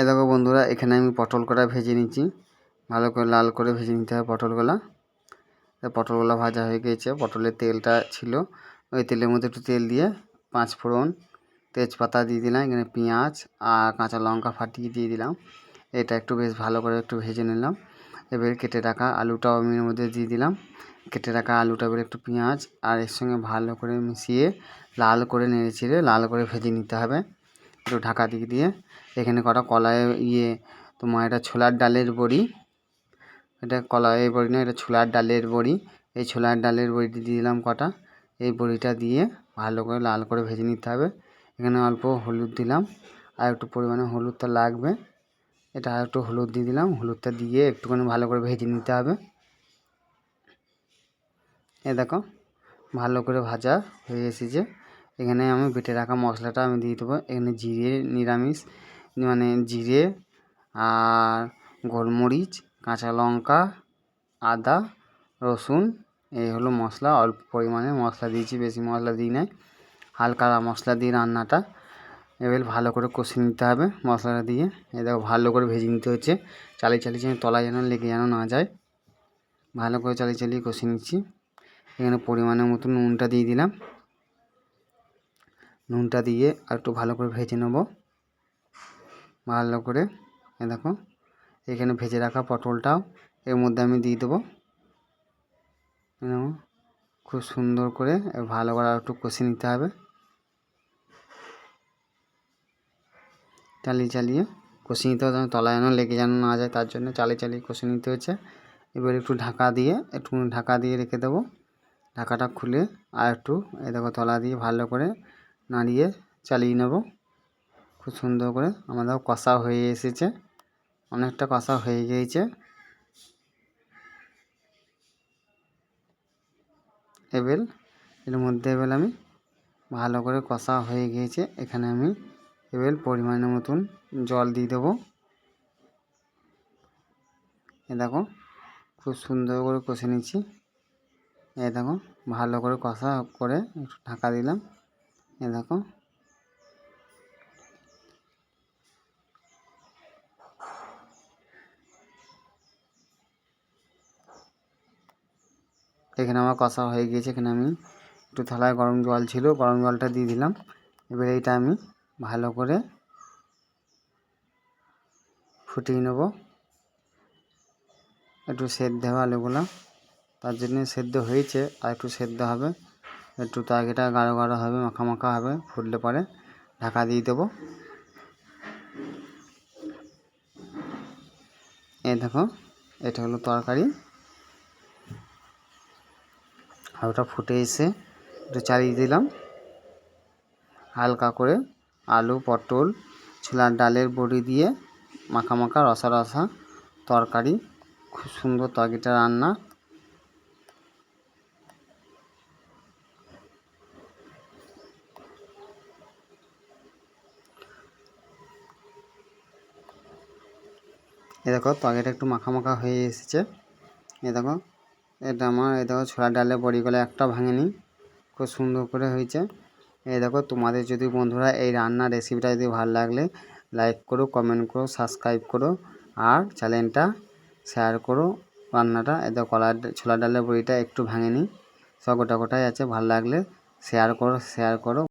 এ দেখো বন্ধুরা, এখানে আমি পটল কটা ভেজে নিচ্ছি। ভালো করে লাল করে ভেজে নিতে হবে পটলগুলা। পটলগুলা ভাজা হয়ে গিয়েছে পটলের তেলটা ছিল। ওই তেলের মধ্যে একটু তেল দিয়ে পাঁচ ফোড়ন তেজপাতা দিয়ে দিলাম, এখানে পেঁয়াজ আর কাঁচা লঙ্কা ফাটিয়ে দিয়ে দিলাম। এটা একটু বেশ ভালো করে একটু ভেজে নিলাম। এবার কেটে রাখা আলুটাও আমি এর মধ্যে দিয়ে দিলাম। কেটে রাখা আলুটা এবার একটু পেঁয়াজ আর এর সঙ্গে ভালো করে মিশিয়ে লাল করে নেড়ে চেড়ে লাল করে ভেজে নিতে হবে। একটু ঢাকা দিক দিয়ে। এখানে কটা কলাই ইয়ে তোমার এটা ছোলার ডালের বড়ি। এটা কলাই বড়ি না, এটা ছোলার ডালের বড়ি। এই ছোলার ডালের বড়িটি দিয়ে দিলাম কটা। এই বড়িটা দিয়ে ভালো করে লাল করে ভেজে নিতে হবে। এখানে অল্প হলুদ দিলাম। আর একটু পরিমাণে হলুদটা লাগবে। এটা আর একটু হলুদ দিয়ে দিলাম। হলুদটা দিয়ে একটুখানি ভালো করে ভেজে নিতে হবে। এ দেখো, ভালো করে ভাজা হয়ে এসেছে। এখানে আমি বেটে রাখা মশলাটা আমি দিয়ে দেবো। এখানে জিরে, নিরামিষ মানে জিরে আর গোলমরিচ, কাঁচা লঙ্কা, আদা, রসুন, এই হলো মশলা। অল্প পরিমাণে মশলা দিয়েছি, বেশি মশলা দিই নাই। হালকা মশলা দিয়ে রান্নাটা। এবার ভালো করে কষে নিতে হবে মশলাটা দিয়ে। এ দেখো, ভালো করে ভেজে নিতে হচ্ছে। চালিয়ে চালিয়ে যেন তলায় যেন লেগে যেন না যায়। ভালো করে চালিয়ে চালিয়ে কষে নিচ্ছি। এখানে পরিমাণের মতো নুনটা দিয়ে দিলাম। নুনটা দিয়ে আর একটু ভালো করে ভেজে নেব। ভালো করে এ দেখো, এখানে ভেজে রাখা পটলটাও এর মধ্যে আমি দিয়ে দেবো। খুব সুন্দর করে ভালো করে একটু কষে নিতে হবে। চালিয়ে চালিয়ে কষে নিতে হবে তলায় যেন লেগে যেন না যায়, তার জন্য চালিয়ে চালিয়ে কষে নিতে হচ্ছে এবার একটু ঢাকা দিয়ে একটু ঢাকা দিয়ে রেখে দেবো। ঢাকাটা খুলে আর একটু এ দেখো, তলা দিয়ে ভালো করে নাড়িয়ে চালিয়ে নেব। খুব সুন্দর করে আমাদের কষা হয়ে এসেছে। অনেকটা কষা হয়ে গিয়েছে। এবার এর মধ্যে এবার আমি ভালো করে কষা হয়ে গিয়েছে। এখানে আমি এবার পরিমাণের মতন জল দিয়ে দেবো। এ দেখো, খুব সুন্দর করে কষে নিচ্ছি। এ দেখো, ভালো করে কষা করে একটু ঢাকা দিলাম। এ দেখো। এখানে আমার কষা হয়ে গিয়েছে, এখানে আমি একটু থালায় গরম জল ছিল, গরম জলটা দিয়ে দিলাম। এবার এইটা আমি ভালো করে ফুটিয়ে নেব। একটু সেদ্ধ হবে আলুগুলো, তার জন্য সেদ্ধ হয়েছে, আর একটু সেদ্ধ হবে। একটু তরকারিটা গাঢ় গাঢ় হবে, মাখা মাখা হবে, ফুটলে পরে ঢাকা দিয়ে দেবো। এই দেখো, এটা হলো তরকারি। ওটা ফুটে এসে একটু চালিয়ে দিলাম। হালকা করে আলু, পটল, ছোলার ডালের বড়ি দিয়ে মাখা মাখা রসা রসা তরকারি। খুব সুন্দর তরকারিটা রান্না। এ দেখো তরকারিটা একটু মাখা মাখা হয়ে এসেছে। এ দেখো, এটা আমার, এ দেখো ছোলার ডালের বড়িগুলো একটা ভাঙেনি, খুব সুন্দর করে হয়েছে। এই দেখো, তোমাদের যদি বন্ধুরা এই রান্নার রেসিপিটা যদি ভালো লাগলে লাইক করো কমেন্ট করো সাবস্ক্রাইব করো, আর চ্যানেলটা শেয়ার করো। রান্নাটা, এ দেখো কলার ছোলার ডালের বড়িটা একটু ভাঙেনি, সব গোটা গোটাই আছে, ভালো লাগলে শেয়ার করো শেয়ার করো।